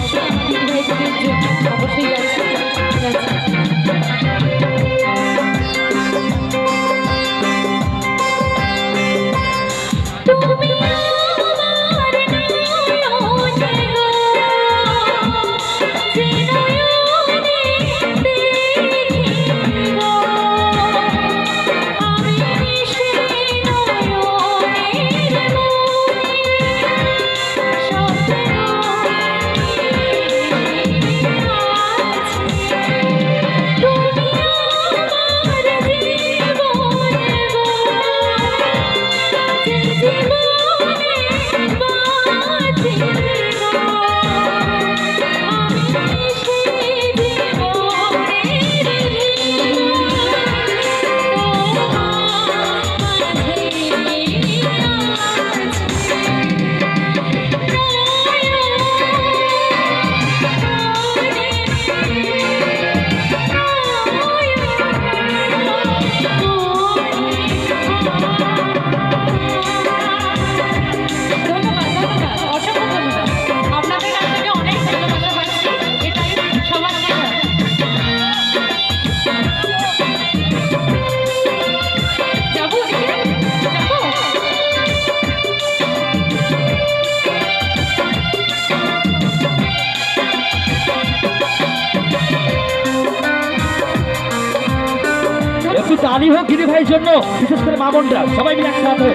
chama de তালি হোক গিরি ভাইয়ের জন্য বিশেষ করে মামনরা সবাই মিলে একসাথে।